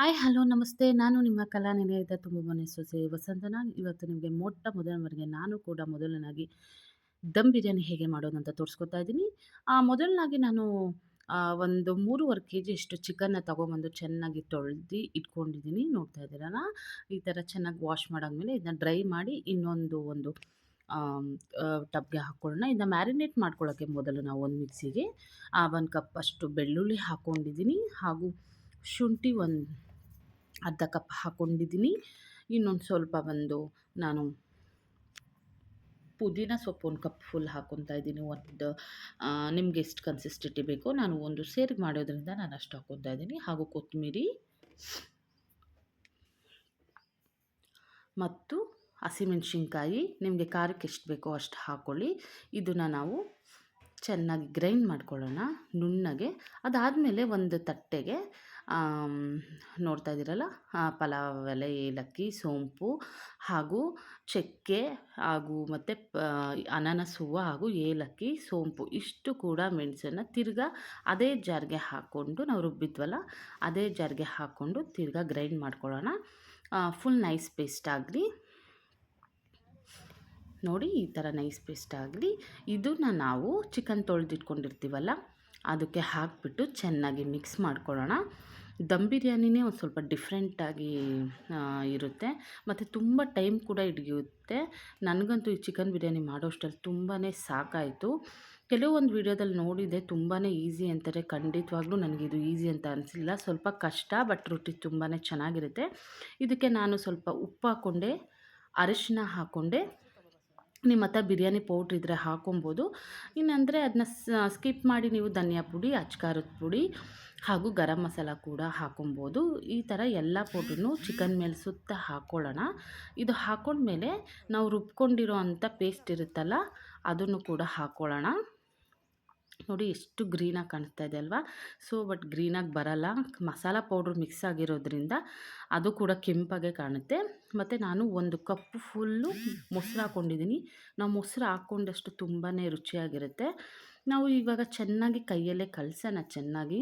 Hi, hello, ನಮಸ್ತೆ. ನಾನು ನಿಮ್ಮ ಕಲಾ ನಿಲಯದ ತುಂಬ ಮನೆ ಸೊಸೆ ವಸಂತನ. ಇವತ್ತು ನಿಮಗೆ ಮೊಟ್ಟ ಮೊದಲನವರೆಗೆ ನಾನು ಕೂಡ ಮೊದಲನಾಗಿ ದಮ್ ಬಿರಿಯಾನಿ ಹೇಗೆ ಮಾಡೋದು ಅಂತ ತೋರಿಸ್ಕೊತಾ ಇದ್ದೀನಿ. ಮೊದಲನಾಗಿ ನಾನು ಒಂದು ಮೂರುವರೆ ಕೆ ಜಿ ಇಷ್ಟು ಚಿಕನ್ನ ತೊಗೊಂಬಂದು ಚೆನ್ನಾಗಿ ತೊಳೆದು ಇಟ್ಕೊಂಡಿದ್ದೀನಿ. ನೋಡ್ತಾ ಇದ್ದೀರಲ್ಲ ಈ ಥರ ಚೆನ್ನಾಗಿ ವಾಶ್ ಮಾಡಾದ್ಮೇಲೆ ಇದನ್ನ ಡ್ರೈ ಮಾಡಿ ಇನ್ನೊಂದು ಒಂದು ಟಬ್ಗೆ ಹಾಕ್ಕೊಳ್ಳೋಣ ಇದನ್ನ ಮ್ಯಾರಿನೇಟ್ ಮಾಡ್ಕೊಳ್ಳೋಕ್ಕೆ ಮೊದಲು ನಾವು ಒಂದು ಮಿಕ್ಸಿಗೆ ಒಂದು ಕಪ್ ಅಷ್ಟು ಬೆಳ್ಳುಳ್ಳಿ ಹಾಕ್ಕೊಂಡಿದ್ದೀನಿ ಹಾಗೂ ಶುಂಠಿ ಒಂದು ಅರ್ಧ ಕಪ್ ಹಾಕ್ಕೊಂಡಿದ್ದೀನಿ ಇನ್ನೊಂದು ಸ್ವಲ್ಪ ಬಂದು ನಾನು ಪುದೀನ ಸೊಪ್ಪು ಒಂದು ಕಪ್ ಫುಲ್ ಹಾಕ್ಕೊತಾ ಇದ್ದೀನಿ. ಒಂದು ನಿಮ್ಗೆ ಎಷ್ಟು ಕನ್ಸಿಸ್ಟೆಂಟಿ ಬೇಕೋ ನಾನು ಒಂದು ಸೇರಿ ಮಾಡೋದ್ರಿಂದ ನಾನು ಅಷ್ಟು ಹಾಕ್ಕೊತಾ ಇದ್ದೀನಿ. ಹಾಗೂ ಕೊತ್ತಂಬರಿ ಮತ್ತು ಹಸಿಮೆಣ್ಸಿನ್ಕಾಯಿ. ನಿಮಗೆ ಖಾರಕ್ಕೆ ಎಷ್ಟು ಬೇಕೋ ಅಷ್ಟು ಹಾಕ್ಕೊಳ್ಳಿ ಇದನ್ನು ನಾವು ಚೆನ್ನಾಗಿ ಗ್ರೈಂಡ್ ಮಾಡ್ಕೊಳ್ಳೋಣ ನುಣ್ಣಗೆ. ಅದಾದಮೇಲೆ ಒಂದು ತಟ್ಟೆಗೆ ನೋಡ್ತಾ ಇದ್ದೀರಲ್ಲ? ಪಲಾವ್ ಎಲೆ, ಏಲಕ್ಕಿ, ಸೋಂಪು ಹಾಗೂ ಚಕ್ಕೆ ಹಾಗೂ ಮತ್ತು ಅನಾನಸ್ ಹೂವು ಹಾಗೂ ಏಲಕ್ಕಿ, ಸೋಂಪು ಇಷ್ಟು ಕೂಡ ಮೆಣಸನ್ನು ತಿರ್ಗಾ ಅದೇ ಜಾರ್ಗೆ ಹಾಕ್ಕೊಂಡು ನಾವು ರುಬ್ಬಿದ್ವಲ್ಲ, ಅದೇ ಜಾರ್ಗೆ ಹಾಕ್ಕೊಂಡು ತಿರ್ಗಾ ಗ್ರೈಂಡ್ ಮಾಡ್ಕೊಳ್ಳೋಣ. ಫುಲ್ ನೈಸ್ ಪೇಸ್ಟ್ ಆಗಲಿ. ನೋಡಿ, ಈ ಥರ ನೈಸ್ ಪೇಸ್ಟ್ ಆಗಲಿ. ಇದನ್ನು ನಾವು ಚಿಕನ್ ತೊಳೆದಿಟ್ಕೊಂಡಿರ್ತೀವಲ್ಲ, ಅದಕ್ಕೆ ಹಾಕಿಬಿಟ್ಟು ಚೆನ್ನಾಗಿ ಮಿಕ್ಸ್ ಮಾಡ್ಕೊಳ್ಳೋಣ. ದಮ್ ಬಿರಿಯಾನಿನೇ ಒಂದು ಸ್ವಲ್ಪ ಡಿಫ್ರೆಂಟಾಗಿ ಇರುತ್ತೆ. ಮತ್ತು ತುಂಬ ಟೈಮ್ ಕೂಡ ಹಿಡಿಯುತ್ತೆ. ನನಗಂತೂ ಈ ಚಿಕನ್ ಬಿರಿಯಾನಿ ಮಾಡೋಷ್ಟರಲ್ಲಿ ತುಂಬಾ ಸಾಕಾಯಿತು. ಕೆಲವೊಂದು ವೀಡಿಯೋದಲ್ಲಿ ನೋಡಿದೆ ತುಂಬಾ ಈಸಿ ಅಂತಾರೆ. ಖಂಡಿತವಾಗ್ಲೂ ನನಗೆ ಇದು ಈಸಿ ಅಂತ ಅನಿಸಿಲ್ಲ. ಸ್ವಲ್ಪ ಕಷ್ಟ, ಬಟ್ ರೊಟ್ಟಿ ತುಂಬಾ ಚೆನ್ನಾಗಿರುತ್ತೆ. ಇದಕ್ಕೆ ನಾನು ಸ್ವಲ್ಪ ಉಪ್ಪು ಹಾಕ್ಕೊಂಡೆ ಅರಿಶಿನ ಹಾಕ್ಕೊಂಡೆ ನಿಮ್ಮ ಹತ್ರ ಬಿರಿಯಾನಿ ಪೌಡ್ರ್ ಇದ್ದರೆ ಹಾಕೊಬೋದು. ಇನ್ನಂದರೆ ಅದನ್ನ ಸ್ಕಿಪ್ ಮಾಡಿ ನೀವು ಧನಿಯಾ ಪುಡಿ ಅಚ್ಕಾರದ ಪುಡಿ. ಹಾಗೂ ಗರಂ ಮಸಾಲ ಕೂಡ ಹಾಕೊಬೋದು. ಈ ಥರ ಎಲ್ಲ ಪೌಡ್ರನ್ನು ಚಿಕನ್ ಮೇಲೆ ಸುತ್ತ ಹಾಕ್ಕೊಳ್ಳೋಣ ಇದು ಹಾಕೊಂಡ್ಮೇಲೆ ನಾವು ರುಬ್ಕೊಂಡಿರೋ ಅಂಥ ಪೇಸ್ಟ್ ಇರುತ್ತಲ್ಲ, ಅದನ್ನು ಕೂಡ ಹಾಕ್ಕೊಳ್ಳೋಣ ನೋಡಿ ಎಷ್ಟು ಗ್ರೀನಾಗಿ ಕಾಣಿಸ್ತಾ ಇದೆ ಅಲ್ವಾ? ಸೊ ಬಟ್ ಗ್ರೀನಾಗಿ ಬರಲ್ಲ. ಮಸಾಲ ಪೌಡ್ರ್ ಮಿಕ್ಸ್ ಆಗಿರೋದ್ರಿಂದ ಅದು ಕೂಡ ಕೆಂಪಾಗೆ ಕಾಣುತ್ತೆ. ಮತ್ತು ನಾನು ಒಂದು ಕಪ್ ಫುಲ್ಲು ಮೊಸರು ಹಾಕ್ಕೊಂಡಿದ್ದೀನಿ ನಾವು ಮೊಸರು ಹಾಕ್ಕೊಂಡಷ್ಟು ತುಂಬಾ ರುಚಿಯಾಗಿರುತ್ತೆ. ನಾವು ಇವಾಗ ಚೆನ್ನಾಗಿ ಕೈಯಲ್ಲೇ ಕಲಸೋಣ ಚೆನ್ನಾಗಿ.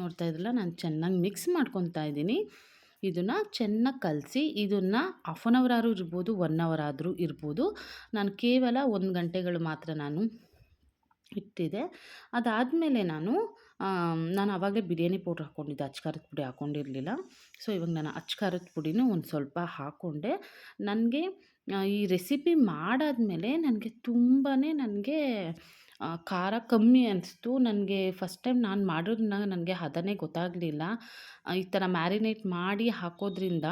ನೋಡ್ತಾ ಇದ್ರಲ್ಲ, ನಾನು ಚೆನ್ನಾಗಿ ಮಿಕ್ಸ್ ಮಾಡ್ಕೊತಾ ಇದ್ದೀನಿ. ಇದನ್ನು ಚೆನ್ನಾಗಿ ಕಲಸಿ, ಇದನ್ನು ಹಾಫ್ ಆನ್ ಅವರ್ ಆದರೂ ಇರ್ಬೋದು ಒನ್ ಅವರ್ ಆದರೂ ಇರ್ಬೋದು. ನಾನು ಕೇವಲ ಒಂದು ಗಂಟೆಗಳು ಮಾತ್ರ ನಾನು ಇಟ್ಟಿದೆ. ಅದಾದಮೇಲೆ ನಾನು ನಾನು ಆವಾಗಲೇ ಬಿರಿಯಾನಿ ಪೌಡ್ರ್ ಹಾಕ್ಕೊಂಡಿದ್ದೆ ಅಚ್ಕಾರದ ಪುಡಿ ಹಾಕ್ಕೊಂಡಿರಲಿಲ್ಲ ಸೊ ಇವಾಗ ನಾನು ಅಚ್ಕಾರದ ಪುಡಿನೂ ಒಂದು ಸ್ವಲ್ಪ ಹಾಕ್ಕೊಂಡೆ ನನಗೆ ಈ ರೆಸಿಪಿ ಮಾಡಾದಮೇಲೆ ನನಗೆ ತುಂಬಾ ನನಗೆ ಖಾರ ಕಮ್ಮಿ ಅನಿಸ್ತು. ನನಗೆ ಫಸ್ಟ್ ಟೈಮ್ ನಾನು ಮಾಡೋದನ್ನ ನನಗೆ ಹದನೇ ಗೊತ್ತಾಗಲಿಲ್ಲ. ಈ ಥರ ಮ್ಯಾರಿನೇಟ್ ಮಾಡಿ ಹಾಕೋದ್ರಿಂದ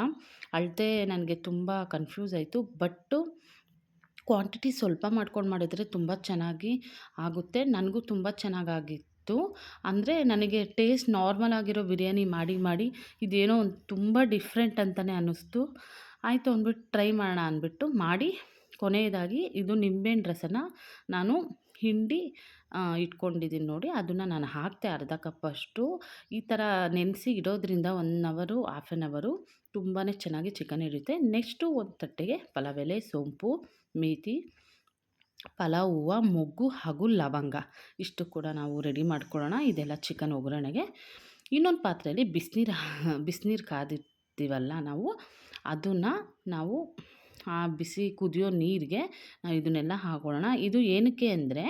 ಅಳತೆ ನನಗೆ ತುಂಬ ಕನ್ಫ್ಯೂಸ್ ಆಯಿತು. ಬಟ್ಟು ಕ್ವಾಂಟಿಟಿ ಸ್ವಲ್ಪ ಮಾಡ್ಕೊಂಡು ಮಾಡಿದರೆ ತುಂಬ ಚೆನ್ನಾಗಿ ಆಗುತ್ತೆ. ನನಗೂ ತುಂಬ ಚೆನ್ನಾಗಾಗಿತ್ತು. ಅಂದರೆ ನನಗೆ ಟೇಸ್ಟ್ ನಾರ್ಮಲ್ ಆಗಿರೋ ಬಿರಿಯಾನಿ ಮಾಡಿ ಮಾಡಿ ಇದೇನೋ ಒಂದು ತುಂಬ ಡಿಫ್ರೆಂಟ್ ಅಂತಲೇ ಅನ್ನಿಸ್ತು ಆಯಿತು ಅಂದ್ಬಿಟ್ಟು ಟ್ರೈ ಮಾಡೋಣ ಅಂದ್ಬಿಟ್ಟು ಮಾಡಿ. ಕೊನೆಯದಾಗಿ ಇದು ನಿಂಬೆಹಣ್ಣು ರಸನ ನಾನು ಹಿಂಡಿ ಇಟ್ಕೊಂಡಿದ್ದೀನಿ ನೋಡಿ. ಅದನ್ನು ನಾನು ಹಾಕ್ತೆ ಅರ್ಧ ಕಪ್ಪಷ್ಟು ಈ ಥರ ನೆನೆಸಿ ಇಡೋದ್ರಿಂದ ಒನ್ ಅವರು ಹಾಫ್ ಆ್ಯನ್ ಅವರು ತುಂಬಾ ಚೆನ್ನಾಗಿ ಚಿಕನ್ ಹಿಡಿಯುತ್ತೆ. ನೆಕ್ಸ್ಟು ಒಂದು ತಟ್ಟೆಗೆ ಪಲಾವ್ ಎಲೆ, ಸೋಂಪು, ಮೇತಿ, ಪಲಾವ್, ಹೂವು, ಮೊಗ್ಗು ಹಾಗೂ ಲವಂಗ. ಇಷ್ಟು ಕೂಡ ನಾವು ರೆಡಿ ಮಾಡ್ಕೊಳ್ಳೋಣ. ಇದೆಲ್ಲ ಚಿಕನ್ ಒಗ್ಗರಣೆಗೆ. ಇನ್ನೊಂದು ಪಾತ್ರೆಯಲ್ಲಿ ಬಿಸಿನೀರು ಬಿಸಿನೀರು ಕಾದಿರ್ತೀವಲ್ಲ ನಾವು, ಅದನ್ನು ನಾವು ಆ ಬಿಸಿ ಕುದಿಯೋ ನೀರಿಗೆ ನಾವು ಇದನ್ನೆಲ್ಲ ಹಾಕೊಳ್ಳೋಣ. ಇದು ಏನಕ್ಕೆ ಅಂದರೆ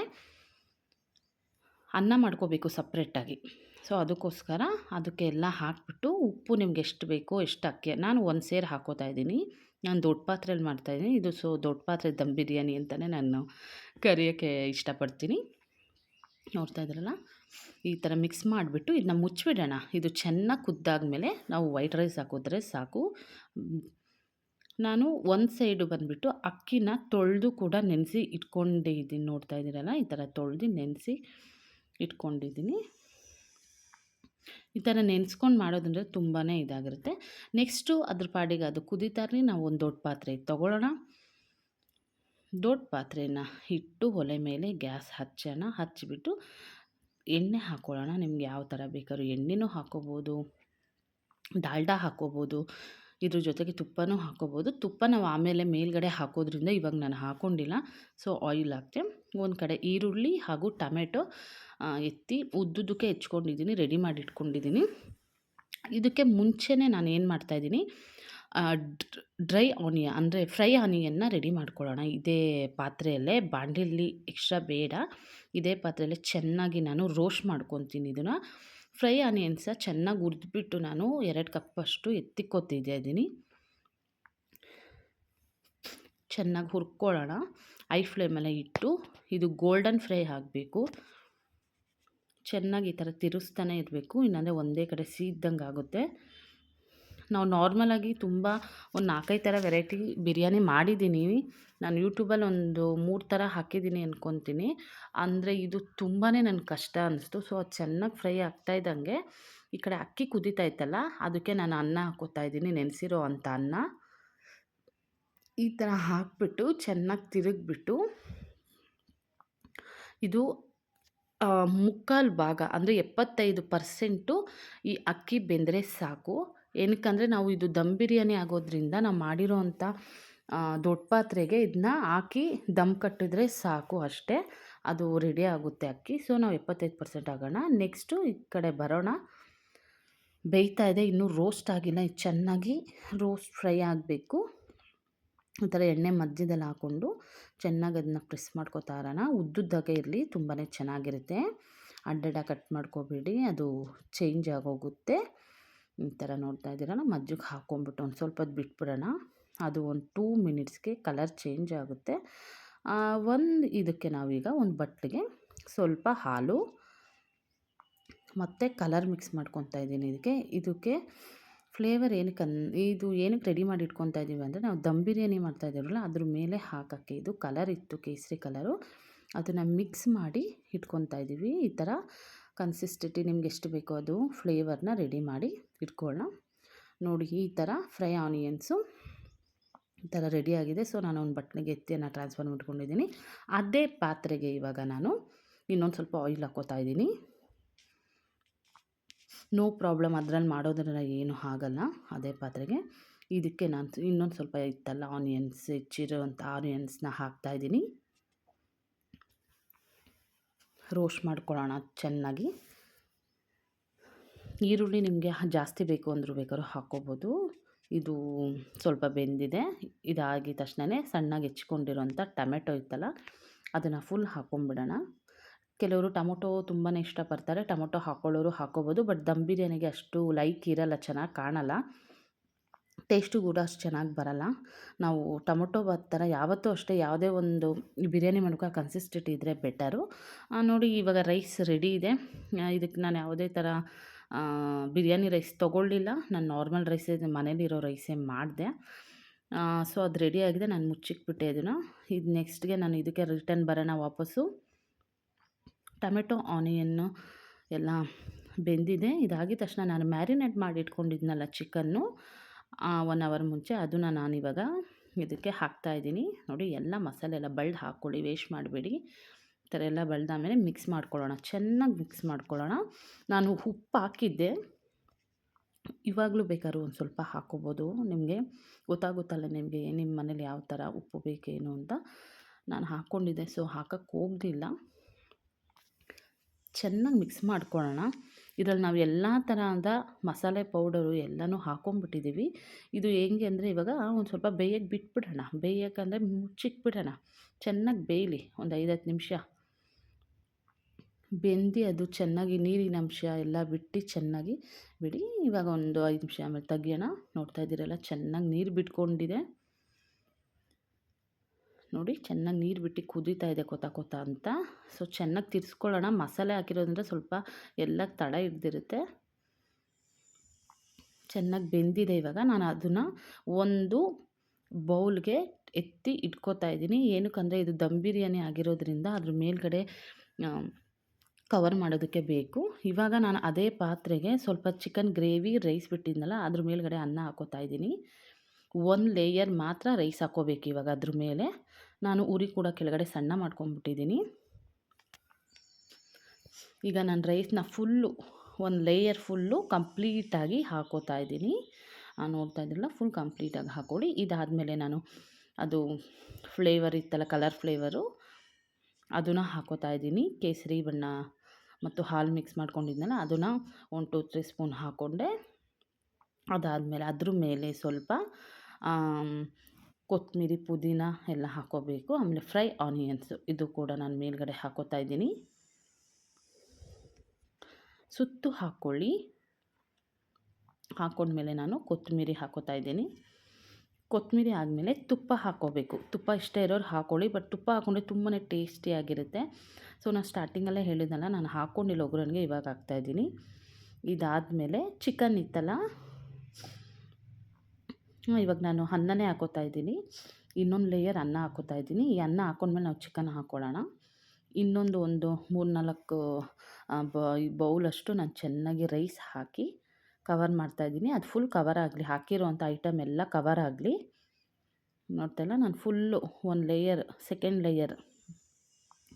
ಅನ್ನ ಮಾಡ್ಕೋಬೇಕು ಸಪ್ರೇಟಾಗಿ. ಸೊ, ಅದಕ್ಕೋಸ್ಕರ ಅದಕ್ಕೆ ಎಲ್ಲ ಹಾಕಿಬಿಟ್ಟು ಉಪ್ಪು ನಿಮ್ಗೆ ಎಷ್ಟು ಬೇಕೋ ಎಷ್ಟು ಅಕ್ಕಿ. ನಾನು ಒಂದು ಸೇರು ಹಾಕೋತಾ ಇದ್ದೀನಿ. ನಾನು ದೊಡ್ಡ ಪಾತ್ರೆಯಲ್ಲಿ ಮಾಡ್ತಾಯಿದ್ದೀನಿ ಇದು ಸೊ, ದೊಡ್ಡ ಪಾತ್ರೆ ದಮ್ ಬಿರಿಯಾನಿ ಅಂತಲೇ ನಾನು ಕರಿಯೋಕ್ಕೆ ಇಷ್ಟಪಡ್ತೀನಿ. ನೋಡ್ತಾ ಇದ್ರಲ್ಲ ಈ ಥರ ಮಿಕ್ಸ್ ಮಾಡಿಬಿಟ್ಟು ಇದನ್ನ ಮುಚ್ಚಿಬಿಡೋಣ ಇದು ಚೆನ್ನಾಗಿ ಕುದ್ದಾದ ಮೇಲೆ ನಾವು ವೈಟ್ ರೈಸ್ ಹಾಕಿದ್ರೆ ಸಾಕು. ನಾನು ಒಂದು ಸೈಡು ಬಂದುಬಿಟ್ಟು ಅಕ್ಕಿನ ತೊಳೆದು ಕೂಡ ನೆನೆಸಿ ಇಟ್ಕೊಂಡಿದ್ದೀನಿ ನೋಡ್ತಾ ಇದ್ದೀರಲ್ಲ? ಈ ಥರ ತೊಳೆದು ನೆನೆಸಿ ಇಟ್ಕೊಂಡಿದ್ದೀನಿ. ಈ ಥರ ನೆನೆಸ್ಕೊಂಡು ಮಾಡೋದಂದರೆ ತುಂಬಾ ಇದಾಗಿರುತ್ತೆ. ನೆಕ್ಸ್ಟು ಅದ್ರ ಪಾಡಿಗೆ ಅದು ಕುದಿತಾರಲಿ ನಾವು ಒಂದು ದೊಡ್ಡ ಪಾತ್ರೆ ತೊಗೊಳ್ಳೋಣ. ದೊಡ್ಡ ಪಾತ್ರೆನ ಇಟ್ಟು ಒಲೆ ಮೇಲೆ ಗ್ಯಾಸ್ ಹಚ್ಚೋಣ. ಹಚ್ಚಿಬಿಟ್ಟು ಎಣ್ಣೆ ಹಾಕ್ಕೊಳ್ಳೋಣ ನಿಮ್ಗೆ ಯಾವ ಥರ ಬೇಕಾದ್ರೂ ಎಣ್ಣೆನೂ ಹಾಕ್ಕೋಬೋದು ಡಾಲ್ಡಾ ಹಾಕ್ಕೋಬೋದು ಇದ್ರ ಜೊತೆಗೆ ತುಪ್ಪನೂ ಹಾಕ್ಕೋಬೋದು ತುಪ್ಪ ನಾವು ಆಮೇಲೆ ಮೇಲ್ಗಡೆ ಹಾಕೋದ್ರಿಂದ ಇವಾಗ ನಾನು ಹಾಕೊಂಡಿಲ್ಲ. So oil ಹಾಕ್ತೆ. ಒಂದು ಕಡೆ ಈರುಳ್ಳಿ ಹಾಗೂ ಟೊಮೆಟೊ ಎತ್ತಿ ಉದ್ದುದಕ್ಕೆ ಹೆಚ್ಕೊಂಡಿದ್ದೀನಿ, ರೆಡಿ ಮಾಡಿ ಇಟ್ಕೊಂಡಿದ್ದೀನಿ ಇದಕ್ಕೆ ಮುಂಚೆನೇ ನಾನು ಏನು ಮಾಡ್ತಾಯಿದ್ದೀನಿ ಡ್ರೈ ಆನಿಯನ್ ಅಂದರೆ ಫ್ರೈ ಆನಿಯನ್ನ ರೆಡಿ ಮಾಡ್ಕೊಳ್ಳೋಣ. ಇದೇ ಪಾತ್ರೆಯಲ್ಲೇ ಬಾಂಡಿಲಿ ಎಕ್ಸ್ಟ್ರಾ ಬೇಡ. ಇದೇ ಪಾತ್ರೆಯಲ್ಲೇ ಚೆನ್ನಾಗಿ ನಾನು ರೋಸ್ಟ್ ಮಾಡ್ಕೊತೀನಿ ಇದನ್ನು. ಫ್ರೈ ಆನಿಯನ್ಸ ಚೆನ್ನಾಗಿ ಹುರಿದ್ಬಿಟ್ಟು ನಾನು ಎರಡು ಕಪ್ಪಷ್ಟು ಎತ್ತಿಕ್ಕೋತಿದ್ದೆ ಇದ್ದೀನಿ ಚೆನ್ನಾಗಿ ಹುರ್ಕೊಳ್ಳೋಣ. ಐ ಫ್ಲೇಮಲ್ಲೇ ಇಟ್ಟು ಇದು ಗೋಲ್ಡನ್ ಫ್ರೈ ಆಗಬೇಕು. ಚೆನ್ನಾಗಿ ಈ ಥರ ತಿರುಸ್ತಾನೆ ಇರಬೇಕು. ಇಲ್ಲಾಂದರೆ ಒಂದೇ ಕಡೆ ಸೀದ್ದಂಗೆ ಆಗುತ್ತೆ. ನಾವು ನಾರ್ಮಲಾಗಿ ತುಂಬ ಒಂದು ನಾಲ್ಕೈದು ಥರ ವೆರೈಟಿ ಬಿರಿಯಾನಿ ಮಾಡಿದ್ದೀನಿ. ನಾನು ಯೂಟ್ಯೂಬಲ್ಲಿ ಒಂದು ಮೂರು ಥರ ಹಾಕಿದ್ದೀನಿ ಅಂದ್ಕೊತೀನಿ ಅಂದರೆ ಇದು ತುಂಬಾ ನನಗೆ ಕಷ್ಟ ಅನ್ನಿಸ್ತು ಸೊ ಅದು ಚೆನ್ನಾಗಿ ಫ್ರೈ ಆಗ್ತಾ ಇದ್ದಂಗೆ ಈ ಕಡೆ ಅಕ್ಕಿ ಕುದೀತಾ ಇತ್ತಲ್ಲ, ಅದಕ್ಕೆ ನಾನು ಅನ್ನ ಹಾಕೋತಾ ಇದ್ದೀನಿ. ನೆನೆಸಿರೋ ಅಂಥ ಅನ್ನ. ಈ ಥರ ಹಾಕಿಬಿಟ್ಟು ಚೆನ್ನಾಗಿ ತಿರುಗಿಬಿಟ್ಟು ಇದು ಮುಕ್ಕಾಲು ಭಾಗ ಅಂದರೆ ಎಪ್ಪತ್ತೈದು ಪರ್ಸೆಂಟು ಈ ಅಕ್ಕಿ ಬೆಂದರೆ ಸಾಕು. ಏನಕ್ಕಂದರೆ ನಾವು ಇದು ದಮ್ ಬಿರಿಯಾನಿ ಆಗೋದ್ರಿಂದ ನಾವು ಮಾಡಿರೋ ಅಂಥ ದೊಡ್ಡ ಪಾತ್ರೆಗೆ ಇದನ್ನ ಹಾಕಿ ದಮ್ ಕಟ್ಟಿದ್ರೆ ಸಾಕು ಅಷ್ಟೇ. ಅದು ರೆಡಿ ಆಗುತ್ತೆ ಅಕ್ಕಿ. ಸೊ ನಾವು ಎಪ್ಪತ್ತೈದು ಪರ್ಸೆಂಟ್ ಆಗೋಣ. ನೆಕ್ಸ್ಟು ಈ ಕಡೆ ಬರೋಣ. ಬೇಯ್ತಾ ಇದೆ. ಇನ್ನೂ ರೋಸ್ಟ್ ಆಗಿಲ್ಲ. ಚೆನ್ನಾಗಿ ರೋಸ್ಟ್ ಫ್ರೈ ಆಗಬೇಕು. ಈ ಥರ ಎಣ್ಣೆ ಮಧ್ಯದಲ್ಲಿ ಹಾಕ್ಕೊಂಡು ಚೆನ್ನಾಗಿ ಅದನ್ನ ಪ್ರೆಸ್ ಮಾಡ್ಕೋತಾ ಇರೋಣ. ಉದ್ದುದ್ದಾಗೆ ಇರಲಿ ತುಂಬಾ ಚೆನ್ನಾಗಿರುತ್ತೆ. ಅಡ್ಡಡ ಕಟ್ ಮಾಡ್ಕೋಬೇಡಿ. ಅದು ಚೇಂಜ್ ಆಗೋಗುತ್ತೆ. ಈ ಥರ ನೋಡ್ತಾ ಇದ್ದೀರಲ್ಲ ಮಜ್ಜಿಗೆ ಹಾಕ್ಕೊಂಬಿಟ್ಟು ಒಂದು ಸ್ವಲ್ಪ ಹೊತ್ತು ಬಿಟ್ಬಿಡೋಣ. ಅದು ಒಂದು ಟೂ ಮಿನಿಟ್ಸ್ಗೆ ಕಲರ್ ಚೇಂಜ್ ಆಗುತ್ತೆ. ಒಂದು ಇದಕ್ಕೆ ನಾವೀಗ ಒಂದು ಬಟ್ಲಿಗೆ ಸ್ವಲ್ಪ ಹಾಲು ಮತ್ತು ಕಲರ್ ಮಿಕ್ಸ್ ಮಾಡ್ಕೊತಾ ಇದ್ದೀನಿ ಇದಕ್ಕೆ. ಇದಕ್ಕೆ ಫ್ಲೇವರ್ ಏನಕ್ಕೆ ಇದು ಏನಕ್ಕೆ ರೆಡಿ ಮಾಡಿ ಇಟ್ಕೊತಾ ಇದ್ದೀವಿ ಅಂದರೆ ನಾವು ದಮ್ ಬಿರಿಯಾನಿ ಮಾಡ್ತಾ ಇದ್ದೀವಲ್ಲ ಅದ್ರ ಮೇಲೆ ಹಾಕೋಕ್ಕೆ ಇದು ಕಲರ್ ಇತ್ತು ಕೇಸರಿ ಕಲರು. ಅದನ್ನು ಮಿಕ್ಸ್ ಮಾಡಿ ಇಟ್ಕೊತಾ ಇದ್ದೀವಿ. ಈ ಥರ ಕನ್ಸಿಸ್ಟಿಟಿ ನಿಮ್ಗೆ ಎಷ್ಟು ಬೇಕೋ ಅದು ಫ್ಲೇವರ್ನ ರೆಡಿ ಮಾಡಿ ಇಟ್ಕೊಳ್ಳೋಣ ನೋಡಿ ಈ ಥರ ಫ್ರೈ ಆನಿಯನ್ಸು ಈ ಥರ ರೆಡಿಯಾಗಿದೆ ಸೊ ನಾನು ಒಂದು ಬಟ್ನಿಗೆ ಎತ್ತಿಯನ್ನು ಟ್ರಾನ್ಸ್ಫರ್ ಮಾಡ್ಕೊಂಡಿದ್ದೀನಿ. ಅದೇ ಪಾತ್ರೆಗೆ ಇವಾಗ ನಾನು ಇನ್ನೊಂದು ಸ್ವಲ್ಪ ಆಯಿಲ್ ಹಾಕೋತಾ ಇದ್ದೀನಿ. ನೋ ಪ್ರಾಬ್ಲಮ್ ಅದರಲ್ಲಿ ಮಾಡೋದ್ರಿಂದ ಏನು ಆಗಲ್ಲ ಅದೇ ಪಾತ್ರೆಗೆ. ಇದಕ್ಕೆ ನಾನು ಇನ್ನೊಂದು ಸ್ವಲ್ಪ ಇತ್ತಲ್ಲ ಆನಿಯನ್ಸ್ ಹೆಚ್ಚಿರುವಂಥ ಆನಿಯನ್ಸ್ನ ಹಾಕ್ತಾಯಿದ್ದೀನಿ ರೋಸ್ಟ್ ಮಾಡ್ಕೊಳ್ಳೋಣ ಚೆನ್ನಾಗಿ. ಈರುಳ್ಳಿ ನಿಮಗೆ ಜಾಸ್ತಿ ಬೇಕು ಅಂದರೂ ಬೇಕಾದ್ರೂ ಹಾಕ್ಕೋಬೋದು. ಇದು ಸ್ವಲ್ಪ ಬೆಂದಿದೆ. ಇದಾಗಿದ ತಕ್ಷಣವೇ ಸಣ್ಣಗೆ ಹೆಚ್ಕೊಂಡಿರೋಂಥ ಟೊಮೆಟೊ ಇತ್ತಲ್ಲ, ಅದನ್ನು ಫುಲ್ ಹಾಕ್ಕೊಂಬಿಡೋಣ. ಕೆಲವರು ಟೊಮೊಟೊ ತುಂಬಾ ಇಷ್ಟಪಡ್ತಾರೆ. ಟೊಮೊಟೊ ಹಾಕ್ಕೊಳ್ಳೋರು ಹಾಕ್ಕೋಬೋದು, ಬಟ್ ದಮ್ ಬಿರಿಯಾನಿಗೆ ಅಷ್ಟು ಲೈಕ್ ಇರಲ್ಲ, ಚೆನ್ನಾಗಿ ಕಾಣಲ್ಲ. ಟೇಸ್ಟು ಕೂಡ ಅಷ್ಟು ಚೆನ್ನಾಗಿ ಬರಲ್ಲ. ನಾವು ಟೊಮೊಟೊ ಬಾತ್ ಥರ ಯಾವತ್ತೂ ಅಷ್ಟೇ ಯಾವುದೇ ಒಂದು ಬಿರಿಯಾನಿ ಮಾಡೋಕೆ ಕನ್ಸಿಸ್ಟೆಂಟ್ ಇದ್ದರೆ ಬೆಟರು ನೋಡಿ ಇವಾಗ ರೈಸ್ ರೆಡಿ ಇದೆ. ಇದಕ್ಕೆ ನಾನು ಯಾವುದೇ ಥರ ಬಿರಿಯಾನಿ ರೈಸ್ ತೊಗೊಳ್ಳಿಲ್ಲ. ನಾನು ನಾರ್ಮಲ್ ರೈಸೇ ಮನೇಲಿರೋ ರೈಸೇ ಮಾಡಿದೆ. ಸೊ ಅದು ರೆಡಿ ಆಗಿದೆ. ನಾನು ಮುಚ್ಚಿಕ್ಬಿಟ್ಟೆ ಇದನ್ನು. ಇದು ನೆಕ್ಸ್ಟ್ಗೆ ನಾನು ಇದಕ್ಕೆ ರಿಟರ್ನ್ ಬರೋಣ ವಾಪಸ್ಸು. ಟೊಮೆಟೊ ಆನಿಯನ್ನು ಎಲ್ಲ ಬೆಂದಿದೆ. ಇದಾಗಿದ ತಕ್ಷಣ ನಾನು ಮ್ಯಾರಿನೇಟ್ ಮಾಡಿ ಇಟ್ಕೊಂಡಿದ್ನಲ್ಲ ಚಿಕನ್ನು ಒನ್ ಅವರ್ ಮುಂಚೆ ಅದನ್ನು ನಾನಿವಾಗ ಇದಕ್ಕೆ ಹಾಕ್ತಾಯಿದ್ದೀನಿ ನೋಡಿ ಎಲ್ಲ ಮಸಾಲೆ ಎಲ್ಲ ಬಳ್ದು ಹಾಕ್ಕೊಳ್ಳಿ ವೇಸ್ಟ್ ಮಾಡಬೇಡಿ. ಈ ಥರ ಎಲ್ಲ ಮೇಲೆ ಮಿಕ್ಸ್ ಮಾಡ್ಕೊಳ್ಳೋಣ. ಚೆನ್ನಾಗಿ ಮಿಕ್ಸ್ ಮಾಡ್ಕೊಳ್ಳೋಣ. ನಾನು ಉಪ್ಪು ಹಾಕಿದ್ದೆ. ಇವಾಗಲೂ ಬೇಕಾದ್ರೂ ಒಂದು ಸ್ವಲ್ಪ ಹಾಕ್ಕೋಬೋದು. ನಿಮಗೆ ಗೊತ್ತಾಗುತ್ತಲ್ಲ ನಿಮಗೆ ನಿಮ್ಮ ಮನೇಲಿ ಯಾವ ಥರ ಉಪ್ಪು ಬೇಕೇನು ಅಂತ. ನಾನು ಹಾಕ್ಕೊಂಡಿದ್ದೆ. ಸೊ ಹಾಕೋಕ್ಕೆ ಹೋಗಲಿಲ್ಲ ಚೆನ್ನಾಗಿ ಮಿಕ್ಸ್ ಮಾಡ್ಕೊಳ್ಳೋಣ. ಇದರಲ್ಲಿ ನಾವು ಎಲ್ಲ ಥರದ ಮಸಾಲೆ ಪೌಡರು ಎಲ್ಲನೂ ಹಾಕೊಂಡ್ಬಿಟ್ಟಿದ್ದೀವಿ ಇದು ಹೆಂಗೆ ಅಂದರೆ ಇವಾಗ ಒಂದು ಸ್ವಲ್ಪ ಬೇಯಕ್ಕೆ ಬಿಟ್ಬಿಡೋಣ. ಬೇಯಕ್ಕಂದರೆ ಮುಚ್ಚಿಟ್ಬಿಡೋಣ. ಚೆನ್ನಾಗಿ ಬೇಯಲಿ. ಒಂದು ಐದತ್ತು ನಿಮಿಷ. ಬೆಂದಿ ಅದು ಚೆನ್ನಾಗಿ ನೀರಿನ ಅಂಶ ಎಲ್ಲ ಬಿಟ್ಟು ಚೆನ್ನಾಗಿ ಬಿಡಿ. ಇವಾಗ ಒಂದು ಐದು ನಿಮಿಷ ಆಮೇಲೆ ತೆಗಿಯೋಣ. ನೋಡ್ತಾ ಇದ್ದೀರಲ್ಲ, ಚೆನ್ನಾಗಿ ನೀರು ಬಿಟ್ಕೊಂಡಿದೆ. ನೋಡಿ ಚೆನ್ನಾಗಿ ನೀರು ಬಿಟ್ಟು ಕುದೀತಾ ಇದೆ ಕೊತ ಕೊತ ಅಂತ. ಸೊ ಚೆನ್ನಾಗಿ ತಿರ್ಸ್ಕೊಳ್ಳೋಣ. ಮಸಾಲೆ ಹಾಕಿರೋದ್ರಿಂದ ಸ್ವಲ್ಪ ಎಲ್ಲ ತಡ ಹಿಡ್ದಿರುತ್ತೆ ಚೆನ್ನಾಗಿ ಬೆಂದಿದೆ ಇವಾಗ. ನಾನು ಅದನ್ನು ಒಂದು ಬೌಲ್ಗೆ ಎತ್ತಿ ಇಟ್ಕೋತಾ ಇದ್ದೀನಿ. ಏನಕ್ಕಂದರೆ ಇದು ದಮ್ ಬಿರಿಯಾನಿ ಆಗಿರೋದ್ರಿಂದ ಅದ್ರ ಮೇಲ್ಗಡೆ ಕವರ್ ಮಾಡೋದಕ್ಕೆ ಬೇಕು. ಇವಾಗ ನಾನು ಅದೇ ಪಾತ್ರೆಗೆ ಸ್ವಲ್ಪ ಚಿಕನ್ ಗ್ರೇವಿ ರೈಸ್ ಬಿಟ್ಟಿದ್ನಲ್ಲ, ಅದ್ರ ಮೇಲ್ಗಡೆ ಅನ್ನ ಹಾಕೋತಾ ಇದ್ದೀನಿ. ಒಂದು ಲೇಯರ್ ಮಾತ್ರ ರೈಸ್ ಹಾಕೋಬೇಕು ಇವಾಗ ಅದ್ರ ಮೇಲೆ. ನಾನು ಉರಿ ಕೂಡ ಕೆಳಗಡೆ ಸಣ್ಣ ಮಾಡ್ಕೊಂಡ್ಬಿಟ್ಟಿದ್ದೀನಿ. ಈಗ ನಾನು ರೈಸ್ನ ಫುಲ್ಲು ಒಂದು ಲೇಯರ್ ಫುಲ್ಲು ಕಂಪ್ಲೀಟಾಗಿ ಹಾಕೋತಾ ಇದ್ದೀನಿ. ನೋಡ್ತಾ ಇದ್ದಿಲ್ಲ ಫುಲ್ ಕಂಪ್ಲೀಟಾಗಿ ಹಾಕ್ಕೊಳ್ಳಿ ಇದಾದಮೇಲೆ ನಾನು ಅದು ಫ್ಲೇವರ್ ಇತ್ತಲ್ಲ ಕಲರ್ ಫ್ಲೇವರು ಅದನ್ನು ಹಾಕೋತಾ ಇದ್ದೀನಿ. ಕೇಸರಿ ಬಣ್ಣ ಮತ್ತು ಹಾಲು ಮಿಕ್ಸ್ ಮಾಡ್ಕೊಂಡಿದ್ನಲ್ಲ, ಅದನ್ನು ಒನ್ ಟು ತ್ರೀ ಸ್ಪೂನ್ ಹಾಕ್ಕೊಂಡೆ ಅದಾದಮೇಲೆ ಅದ್ರ ಮೇಲೆ ಸ್ವಲ್ಪ ಕೊತ್ತಂಬರಿ ಪುದೀನ ಎಲ್ಲ ಹಾಕೋಬೇಕು. ಆಮೇಲೆ ಫ್ರೈ ಆನಿಯನ್ಸು ಇದು ಕೂಡ ನಾನು ಮೇಲ್ಗಡೆ ಹಾಕೋತಾ ಇದ್ದೀನಿ. ಸುತ್ತು ಹಾಕ್ಕೊಳ್ಳಿ ಹಾಕೊಂಡ್ಮೇಲೆ ನಾನು ಕೊತ್ತಂಬರಿ ಹಾಕೋತಾ ಇದ್ದೀನಿ. ಕೊತ್ತಂಬರಿ ಆದಮೇಲೆ ತುಪ್ಪ ಹಾಕ್ಕೋಬೇಕು ತುಪ್ಪ ಇಷ್ಟ ಇರೋರು ಹಾಕ್ಕೊಳ್ಳಿ ಬಟ್ ತುಪ್ಪ ಹಾಕ್ಕೊಂಡ್ರೆ ತುಂಬಾ ಟೇಸ್ಟಿಯಾಗಿರುತ್ತೆ ಸೊ, ನಾನು ಸ್ಟಾರ್ಟಿಂಗಲ್ಲೇ ಹೇಳಿದ್ನಲ್ಲ, ನಾನು ಹಾಕ್ಕೊಂಡಿಲ್ಲ ಒಗ್ಗರಣೆಗೆ, ಇವಾಗ ಹಾಕ್ತಾಯಿದ್ದೀನಿ ಇದಾದಮೇಲೆ ಚಿಕನ್ ಇತ್ತಲ್ಲ ಇವಾಗ ನಾನು ಅನ್ನನೇ ಹಾಕೋತಾ ಇದ್ದೀನಿ. ಇನ್ನೊಂದು ಲೇಯರ್ ಅನ್ನ ಹಾಕೋತಾ ಇದ್ದೀನಿ. ಈ ಅನ್ನ ಹಾಕೊಂಡ್ಮೇಲೆ ನಾವು ಚಿಕನ್ ಹಾಕ್ಕೊಳ್ಳೋಣ ಇನ್ನೊಂದು ಒಂದು ಮೂರು ನಾಲ್ಕು ಬೌಲಷ್ಟು ನಾನು ಚೆನ್ನಾಗಿ ರೈಸ್ ಹಾಕಿ ಕವರ್ ಮಾಡ್ತಾಯಿದ್ದೀನಿ ಅದು ಫುಲ್ ಕವರ್ ಆಗಲಿ, ಹಾಕಿರೋವಂಥ ಐಟಮ್ ಎಲ್ಲ ಕವರ್ ಆಗಲಿ. ನೋಡ್ತಾಯಿಲ್ಲ ನಾನು ಫುಲ್ಲು ಒಂದು ಲೇಯರ್ ಸೆಕೆಂಡ್ ಲೇಯರ್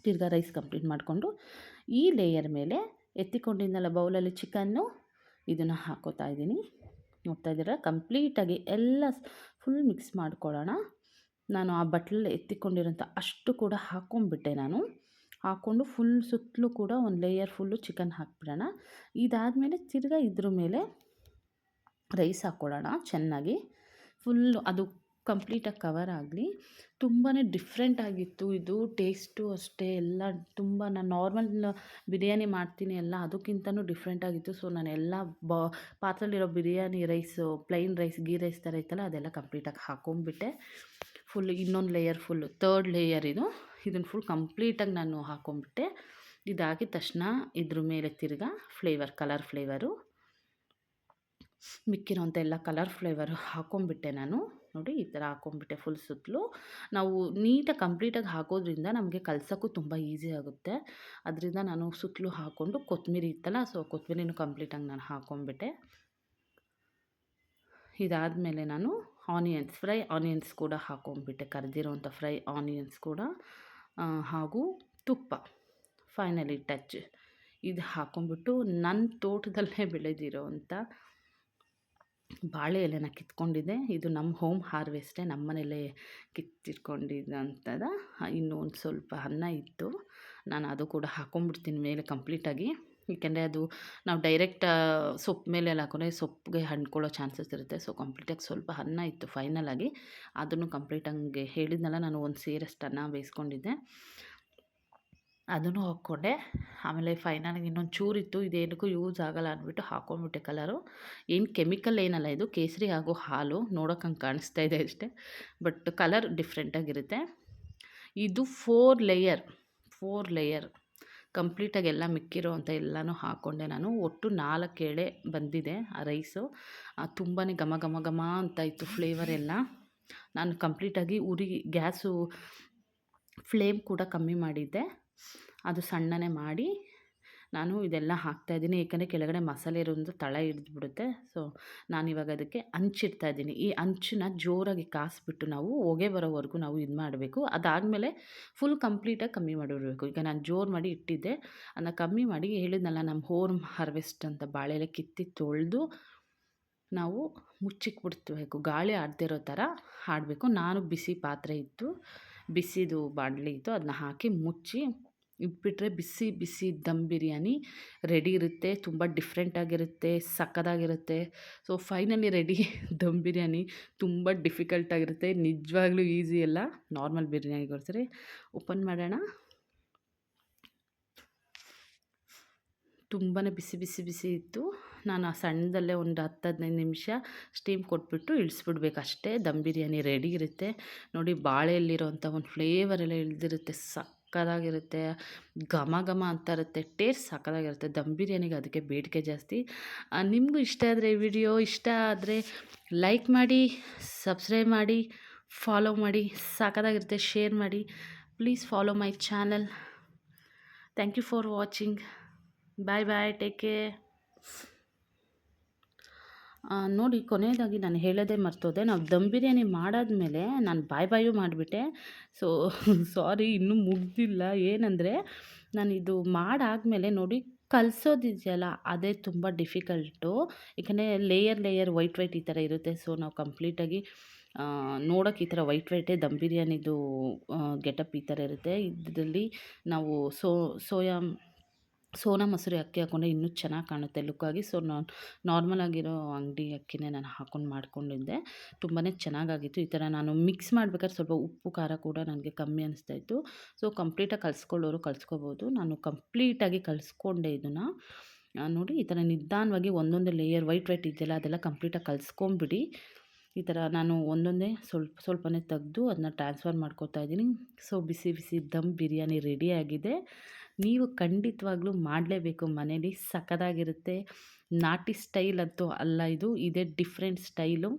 ತಿರ್ಗಾ ರೈಸ್ ಕಂಪ್ಲೀಟ್ ಮಾಡಿಕೊಂಡು ಈ ಲೇಯರ್ ಮೇಲೆ ಎತ್ತಿಕೊಂಡಿದ್ದಲ್ಲ ಬೌಲಲ್ಲಿ ಚಿಕನ್ನು ಇದನ್ನು ಹಾಕೋತಾ ಇದ್ದೀನಿ. ನೋಡ್ತಾ ಇದ್ದೀರಾ? ಕಂಪ್ಲೀಟಾಗಿ ಎಲ್ಲ ಫುಲ್ ಮಿಕ್ಸ್ ಮಾಡ್ಕೊಳ್ಳೋಣ. ನಾನು ಆ ಬಟ್ಲಲ್ಲಿ ಎತ್ತಿಕೊಂಡಿರೋಂಥ ಅಷ್ಟು ಕೂಡ ಹಾಕ್ಕೊಂಡ್ಬಿಟ್ಟೆ ನಾನು. ಹಾಕ್ಕೊಂಡು ಫುಲ್ ಸುತ್ತಲೂ ಕೂಡ ಒಂದು ಲೇಯರ್ ಫುಲ್ಲು ಚಿಕನ್ ಹಾಕ್ಬಿಡೋಣ. ಇದಾದಮೇಲೆ ತಿರ್ಗಾ ಇದ್ರ ಮೇಲೆ ರೈಸ್ ಹಾಕ್ಕೊಳ್ಳೋಣ ಚೆನ್ನಾಗಿ. ಫುಲ್ಲು ಅದು ಕಂಪ್ಲೀಟಾಗಿ ಕವರ್ ಆಗಲಿ ತುಂಬಾ ಡಿಫ್ರೆಂಟ್ ಆಗಿತ್ತು. ಇದು ಟೇಸ್ಟು ಅಷ್ಟೇ, ಎಲ್ಲ ತುಂಬ ನಾನು ನಾರ್ಮಲ್ ಬಿರಿಯಾನಿ ಮಾಡ್ತೀನಿ ಎಲ್ಲ ಅದಕ್ಕಿಂತನೂ ಡಿಫ್ರೆಂಟ್ ಆಗಿತ್ತು. ಸೊ, ನಾನು ಎಲ್ಲ ಬಾ ಪಾತ್ರೆಯಲ್ಲಿರೋ biryani rice, plain rice, ghee rice ಥರ ಇತ್ತಲ್ಲ, ಅದೆಲ್ಲ ಕಂಪ್ಲೀಟಾಗಿ ಹಾಕೊಂಡ್ಬಿಟ್ಟೆ ಫುಲ್ ಇನ್ನೊಂದು ಲೇಯರ್ ಫುಲ್ ತರ್ಡ್ ಲೇಯರ್ ಇದು. ಇದನ್ನು ಫುಲ್ ಕಂಪ್ಲೀಟಾಗಿ ನಾನು ಹಾಕೊಂಡ್ಬಿಟ್ಟೆ ಇದಾಗಿದ ತಕ್ಷಣ ಇದ್ರ ಮೇಲೆ ತಿರ್ಗಾ ಫ್ಲೇವರ್, ಕಲರ್ ಫ್ಲೇವರು ಮಿಕ್ಕಿರೋಂಥ ಎಲ್ಲ ಕಲರ್ ಫ್ಲೇವರು ಹಾಕೊಂಡ್ಬಿಟ್ಟೆ ನಾನು. ನೋಡಿ ಈ ಥರ ಹಾಕೊಂಡ್ಬಿಟ್ಟೆ ಫುಲ್ ಸುತ್ತಲೂ. ನಾವು ನೀಟಾಗಿ ಕಂಪ್ಲೀಟಾಗಿ ಹಾಕೋದ್ರಿಂದ ನಮಗೆ ಕಲ್ಸೋಕ್ಕೂ ತುಂಬ ಈಸಿ ಆಗುತ್ತೆ. ಅದರಿಂದ ನಾನು ಸುತ್ತಲೂ ಹಾಕ್ಕೊಂಡು ಕೊತ್ತಂಬರಿ ಇತ್ತಲ್ಲ ಸೊ ಕೊತ್ತಂಬರಿನೂ ಕಂಪ್ಲೀಟಾಗಿ ನಾನು ಹಾಕೊಂಡ್ಬಿಟ್ಟೆ ಇದಾದಮೇಲೆ ನಾನು ಆನಿಯನ್ಸ್ ಫ್ರೈ ಆನಿಯನ್ಸ್ ಕೂಡ ಹಾಕೊಂಡ್ಬಿಟ್ಟೆ ಕರೆದಿರೋಂಥ ಫ್ರೈ ಆನಿಯನ್ಸ್ ಕೂಡ ಹಾಗೂ ತುಪ್ಪ. ಫೈನಲಿ ಟಚ್ ಇದು ಹಾಕೊಂಡ್ಬಿಟ್ಟು ನನ್ನ ತೋಟದಲ್ಲೇ ಬೆಳೆದಿರೋ ಅಂಥ ಬಾಳೆ ಎಲೆನ ಕಿತ್ಕೊಂಡಿದ್ದೆ. ಇದು ನಮ್ಮ ಹೋಮ್ ಹಾರ್ವೆಸ್ಟೇ. ನಮ್ಮ ಮನೇಲೇ ಕಿತ್ತಿಟ್ಕೊಂಡಿದ್ದಂಥದ ಇನ್ನೂ ಒಂದು ಸ್ವಲ್ಪ ಅನ್ನ ಇತ್ತು. ನಾನು ಅದು ಕೂಡ ಹಾಕೊಂಡ್ಬಿಡ್ತೀನಿ ಮೇಲೆ ಕಂಪ್ಲೀಟಾಗಿ. ಏಕೆಂದರೆ ಅದು ನಾವು ಡೈರೆಕ್ಟ್ ಸೊಪ್ಪು ಮೇಲೆ ಎಲ್ಲ ಹಾಕೊಂಡ್ರೆ ಸೊಪ್ಪಿಗೆ ಹಣ್ಕೊಳ್ಳೋ ಚಾನ್ಸಸ್ ಇರುತ್ತೆ. ಸೊ, ಕಂಪ್ಲೀಟಾಗಿ ಸ್ವಲ್ಪ ಅನ್ನ ಇತ್ತು ಫೈನಲಾಗಿ ಅದನ್ನು ಕಂಪ್ಲೀಟಾಗಿ ಹೇಳಿದ್ನಲ್ಲ, ನಾನು ಒಂದು ಸೇರಷ್ಟು ಅನ್ನ ಬೇಯಿಸ್ಕೊಂಡಿದ್ದೆ. ಅದನ್ನು ಹಾಕ್ಕೊಂಡೆ. ಆಮೇಲೆ ಫೈನಲ್ ಇನ್ನೊಂದು ಚೂರಿತ್ತು. ಇದೇನಕ್ಕೂ ಯೂಸ್ ಆಗಲ್ಲ ಅಂದ್ಬಿಟ್ಟು ಹಾಕೊಂಡ್ಬಿಟ್ಟೆ ಕಲರು ಏನು ಕೆಮಿಕಲ್ ಏನಲ್ಲ ಇದು, ಕೇಸರಿ ಹಾಗೂ ಹಾಲು ನೋಡೋಕೆ ಹಂಗೆ ಕಾಣಿಸ್ತಾ ಇದೆ ಅಷ್ಟೇ. ಬಟ್ ಕಲರ್ ಡಿಫ್ರೆಂಟಾಗಿರುತ್ತೆ ಇದು ಫೋರ್ ಲೇಯರ್ ಫೋರ್ ಲೇಯರ್ ಕಂಪ್ಲೀಟಾಗಿ ಎಲ್ಲ ಮಿಕ್ಕಿರೋ ಅಂತ ಎಲ್ಲನೂ ಹಾಕ್ಕೊಂಡೆ ನಾನು. ಒಟ್ಟು ನಾಲ್ಕು ಎಳೆ ಬಂದಿದೆ ಆ ರೈಸು ತುಂಬಾ ಘಮ ಘಮ ಘಮ ಅಂತ ಇತ್ತು ಫ್ಲೇವರ್ ಎಲ್ಲ. ನಾನು ಕಂಪ್ಲೀಟಾಗಿ ಉರಿ, ಗ್ಯಾಸು ಫ್ಲೇಮ್ ಕೂಡ ಕಮ್ಮಿ ಮಾಡಿದ್ದೆ. ಅದು ಸಣ್ಣನೆ ಮಾಡಿ ನಾನು ಇದೆಲ್ಲ ಹಾಕ್ತಾಯಿದ್ದೀನಿ ಏಕೆಂದರೆ ಕೆಳಗಡೆ ಮಸಾಲೆ ಇರೋದು ತಳ ಹಿಡಿದ್ಬಿಡುತ್ತೆ ಸೊ ನಾನಿವಾಗ ಅದಕ್ಕೆ ಹಂಚಿಡ್ತಾ ಇದ್ದೀನಿ. ಈ ಹಂಚನ್ನ ಜೋರಾಗಿ ಕಾಸಿಬಿಟ್ಟು ನಾವು ಹೊಗೆ ಬರೋವರೆಗೂ ನಾವು ಇದು ಮಾಡಬೇಕು. ಅದಾದಮೇಲೆ ಫುಲ್ ಕಂಪ್ಲೀಟಾಗಿ ಕಮ್ಮಿ ಮಾಡಿಬಿಡಬೇಕು ಈಗ ನಾನು ಜೋರು ಮಾಡಿ ಇಟ್ಟಿದ್ದೆ. ಅದನ್ನ ಕಮ್ಮಿ ಮಾಡಿ ಹೇಳಿದ್ನಲ್ಲ ನಮ್ಮ ಹೋಮ್ ಹಾರ್ವೆಸ್ಟ್ ಅಂತ ಬಾಳೆಲೆ ಕಿತ್ತಿ ತೊಳೆದು ನಾವು ಮುಚ್ಚಿಕ್ಬಿಡ್ಬೇಕು. ಗಾಳಿ ಆಡ್ದಿರೋ ಥರ ಆಡಬೇಕು. ನಾನು ಬಿಸಿ ಪಾತ್ರೆ ಇತ್ತು. ಬಿಸಿದು ಬಾಣಲಿ ಇತ್ತು. ಅದನ್ನ ಹಾಕಿ ಮುಚ್ಚಿ ಇಟ್ಬಿಟ್ರೆ ಬಿಸಿ ಬಿಸಿ ದಮ್ ಬಿರಿಯಾನಿ ರೆಡಿ ಇರುತ್ತೆ, ತುಂಬ ಡಿಫ್ರೆಂಟಾಗಿರುತ್ತೆ ಸಕ್ಕತ್ತಾಗಿರುತ್ತೆ so finally ready dum biryani. ತುಂಬ ಡಿಫಿಕಲ್ಟಾಗಿರುತ್ತೆ ನಿಜವಾಗ್ಲೂ ಈಸಿ ಅಲ್ಲ. ನಾರ್ಮಲ್ ಬಿರಿಯಾನಿಗೋಸ್ಕರ ಓಪನ್ ಮಾಡೋಣ. ತುಂಬಾ ಬಿಸಿ ಬಿಸಿ ಬಿಸಿ ಇತ್ತು. ನಾನು ಆ ಸಣ್ಣದಲ್ಲೇ ಒಂದು ಹತ್ತು ಹದಿನೈದು ನಿಮಿಷ ಸ್ಟೀಮ್ ಕೊಟ್ಬಿಟ್ಟು ಇಳಿಸ್ಬಿಡ್ಬೇಕು ಅಷ್ಟೇ ದಮ್ ಬಿರಿಯಾನಿ ರೆಡಿ ಇರುತ್ತೆ. ನೋಡಿ ಬಾಳೆಯಲ್ಲಿರೋಂಥ ಒಂದು ಫ್ಲೇವರೆಲ್ಲ ಇಳಿದಿರುತ್ತೆ ಇಳಿದಿರುತ್ತೆ ಸಕ್ಕತ್ತಾಗಿರುತ್ತೆ ಘಮ ಘಮ ಅಂತ ಇರುತ್ತೆ ಟೇಸ್ಟ್ ಸಕ್ಕತ್ತಾಗಿರುತ್ತೆ ದಮ್ ಬಿರಿಯಾನಿಗೆ ಅದಕ್ಕೆ ಬೇಡಿಕೆ ಜಾಸ್ತಿ. ನಿಮಗೂ ಇಷ್ಟ ಆದರೆ ವಿಡಿಯೋ ಇಷ್ಟ ಆದರೆ ಲೈಕ್ ಮಾಡಿ ಸಬ್ಸ್ಕ್ರೈಬ್ ಮಾಡಿ ಫಾಲೋ ಮಾಡಿ ಸಕ್ಕತ್ತಾಗಿರುತ್ತೆ ಶೇರ್ ಮಾಡಿ. Please follow my channel thank you for watching bye bye take care ನೋಡಿ ಕೊನೆಯದಾಗಿ ನಾನು ಹೇಳೋದೇ ಮರ್ತೋದೆ. ನಾವು ದಮ್ ಬಿರಿಯಾನಿ ಮಾಡಾದಮೇಲೆ ನಾನು ಬಾಯ್ ಬಾಯು ಮಾಡಿಬಿಟ್ಟೆ. ಸೊ ಸಾರಿ ಇನ್ನೂ ಮುಗ್ದಿಲ್ಲ. ಏನಂದರೆ, ನಾನು ಇದು ಮಾಡಾದಮೇಲೆ ನೋಡಿ ಕಲಿಸೋದಿದೆಯಲ್ಲ, ಅದೇ ತುಂಬ ಡಿಫಿಕಲ್ಟು ಏಕೆಂದರೆ ಲೇಯರ್ ಲೇಯರ್ ವೈಟ್ ವೈಟ್ ಈ ಥರ ಇರುತ್ತೆ. ಸೊ ನಾವು ಕಂಪ್ಲೀಟಾಗಿ ನೋಡೋಕೆ ಈ ಥರ ವೈಟ್ ವೈಟೇ ದಮ್ ಬಿರಿಯಾನಿದು ಗೆಟಪ್ ಈ ಥರ ಇರುತ್ತೆ. ಇದರಲ್ಲಿ ನಾವು ಸೋ, ಸೋಯಾ ಸೋನಾ ಮೊಸರು ಅಕ್ಕಿ ಹಾಕ್ಕೊಂಡೆ ಇನ್ನೂ ಚೆನ್ನಾಗಿ ಕಾಣುತ್ತೆ ಲುಕ್ಕಾಗಿ ಸೊ ನಾನು ನಾರ್ಮಲ್ ಆಗಿರೋ ಅಂಗಡಿ ಅಕ್ಕಿನೇ ನಾನು ಹಾಕ್ಕೊಂಡು ಮಾಡ್ಕೊಂಡಿದ್ದೆ. ತುಂಬಾ ಚೆನ್ನಾಗಾಗಿತ್ತು. ಈ ಥರ ನಾನು ಮಿಕ್ಸ್ ಮಾಡ್ಬೇಕಾದ್ರೆ ಸ್ವಲ್ಪ ಉಪ್ಪು, ಖಾರ ಕೂಡ ನನಗೆ ಕಮ್ಮಿ ಅನಿಸ್ತಾ ಇತ್ತು. ಸೊ ಕಂಪ್ಲೀಟಾಗಿ ಕಲಿಸ್ಕೊಳ್ಳೋರು ಕಲಿಸ್ಕೋಬೋದು. ನಾನು ಕಂಪ್ಲೀಟಾಗಿ ಕಲಿಸ್ಕೊಂಡೆ ಇದನ್ನು. ನೋಡಿ, ಈ ಥರ ನಿಧಾನವಾಗಿ ಒಂದೊಂದೇ ಲೇಯರ್ ವೈಟ್ ವೈಟ್ ಇದೆಯಲ್ಲ, ಅದೆಲ್ಲ ಕಂಪ್ಲೀಟಾಗಿ ಕಲಿಸ್ಕೊಂಬಿಡಿ ಈ ಥರ ನಾನು ಒಂದೊಂದೇ ಸ್ವಲ್ಪ, ಸ್ವಲ್ಪನೇ ತೆಗೆದು ಅದನ್ನ ಟ್ರಾನ್ಸ್ಫರ್ ಮಾಡ್ಕೋತಾ ಇದ್ದೀನಿ. ಸೊ ಬಿಸಿ ಬಿಸಿ ದಮ್ ಬಿರಿಯಾನಿ ರೆಡಿಯಾಗಿದೆ ನೀವು ಖಂಡಿತವಾಗ್ಲೂ ಮಾಡಲೇಬೇಕು. ಮನೇಲಿ ಸಖತ್ತಾಗಿರುತ್ತೆ. ನಾಟಿ ಸ್ಟೈಲ್ ಅಂತೂ ಅಲ್ಲ ಇದು. ಇದೇ ಡಿಫ್ರೆಂಟ್ ಸ್ಟೈಲು.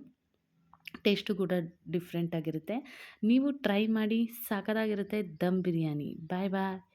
ಟೇಸ್ಟು ಕೂಡ ಡಿಫ್ರೆಂಟಾಗಿರುತ್ತೆ. ನೀವು ಟ್ರೈ ಮಾಡಿ ಸಖತ್ತಾಗಿರುತ್ತೆ. ದಮ್ ಬಿರಿಯಾನಿ. ಬಾಯ್ ಬಾಯ್.